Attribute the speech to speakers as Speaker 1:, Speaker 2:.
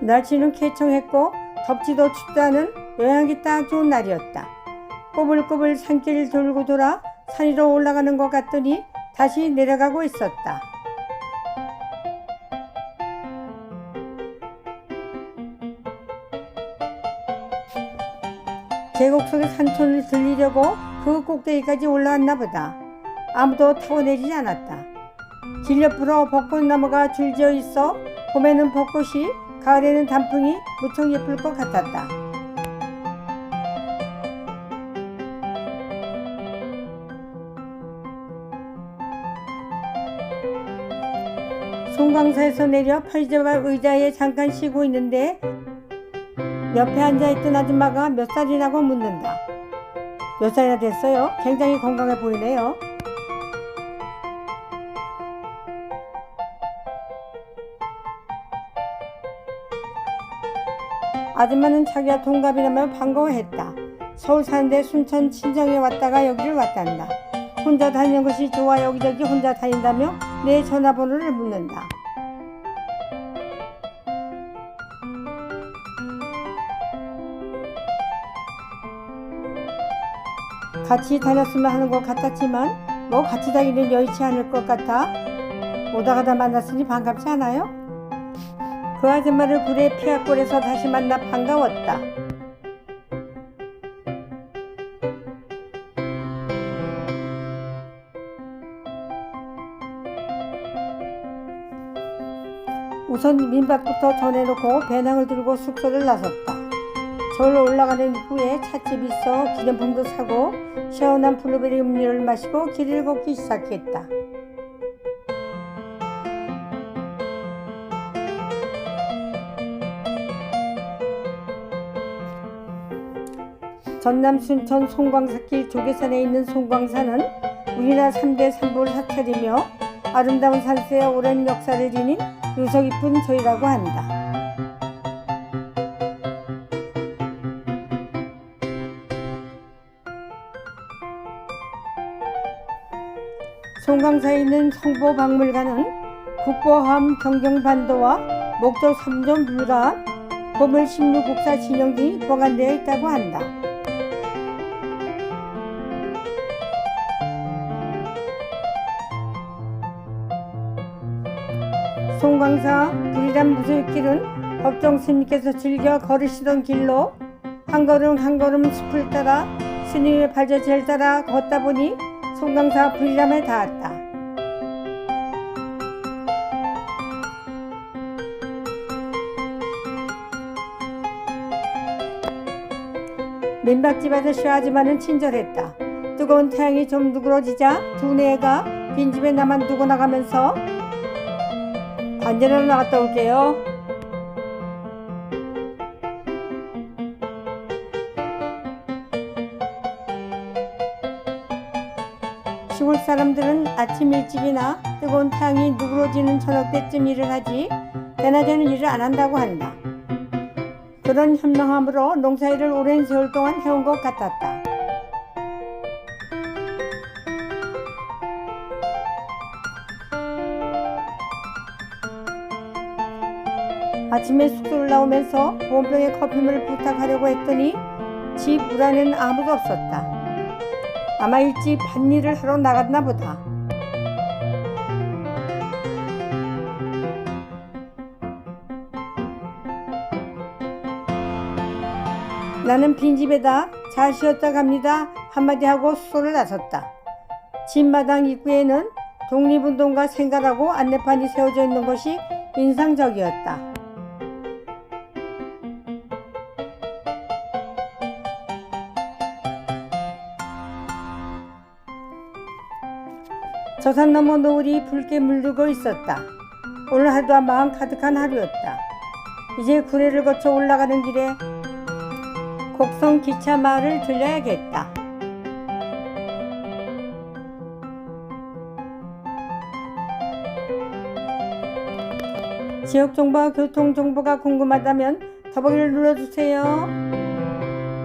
Speaker 1: 날씨는 쾌청했고 덥지도 않은 여행하기 딱 좋은 날이었다. 꼬불꼬불 산길을 돌고 돌아 산 위로 올라가는 것 같더니 다시 내려가고 있었다. 계곡 속의 산촌을 들리려고 그 꼭대기까지 올라갔나 보다. 아무도 타고 내리지 않았다. 길 옆으로 벚꽃나무가 줄지어 있어 봄에는 벚꽃이 가을에는 단풍이 무척 예쁠 것 같았다. 송광사에서 내려 편의점 의자에 잠깐 쉬고 있는데 옆에 앉아있던 아줌마가 몇 살이라고 묻는다. 몇 살이나 됐어요? 굉장히 건강해 보이네요. 아줌마는 자기가 동갑이라며 반가워했다. 서울 사는데 순천 친정에 왔다가 여기를 왔단다. 혼자 다니는 것이 좋아 여기저기 혼자 다닌다며 내 전화번호를 묻는다. 같이 다녔으면 하는 것 같았지만 뭐 같이 다니는 여의치 않을 것 같아 오다 가다 만났으니 반갑지 않아요? 그 아줌마를 굴에 피아골에서 다시 만나 반가웠다. 우선 민박부터 전해놓고 배낭을 들고 숙소를 나섰다. 절로 올라가는 후에 찻집 있어 기념품도 사고 시원한 블루베리 음료를 마시고 길을 걷기 시작했다. 전남 순천 송광사길 조계산에 있는 송광사는 우리나라 3대 산불 사찰이며 아름다운 산세에 오랜 역사를 지닌 유서 깊은 절이라고 한다. 송강사에 있는 성보박물관은 국보함 경경반도와 목조 3점 불가 보물 16국사 진영 등이 보관되어 있다고 한다. 송광사 불이란 무술길은 법정 스님께서 즐겨 걸으시던 길로 한 걸음 한 걸음 숲을 따라 스님의 발자취를 따라 걷다 보니 송광사 불이람에 닿았다. 민박집 아저씨 아줌마는 친절했다. 뜨거운 태양이 좀 누그러지자 두뇌가 빈집에 나만 두고 나가면서 반대로 나갔다 올게요. 시골 사람들은 아침 일찍이나 뜨거운 태양이 누그러지는 저녁 때쯤 일을 하지 대낮에는 일을 안 한다고 한다. 그런 현명함으로 농사일을 오랜 세월 동안 해온 것 같았다. 아침에 숙소를 나오면서 보온병에 커피물 부탁하려고 했더니 집물 안에는 아무도 없었다. 아마 일찍 밭일을 하러 나갔나 보다. 나는 빈집에다 잘 쉬었다 갑니다 한마디 하고 숙소를 나섰다. 집마당 입구에는 독립운동가 생가라고 안내판이 세워져 있는 것이 인상적이었다. 저산 너머 노을이 붉게 물들고 있었다. 오늘 하루가 마음 가득한 하루였다. 이제 구례를 거쳐 올라가는 길에 곡성 기차 마을을 들려야겠다. 지역 정보와 교통 정보가 궁금하다면 더보기를 눌러주세요.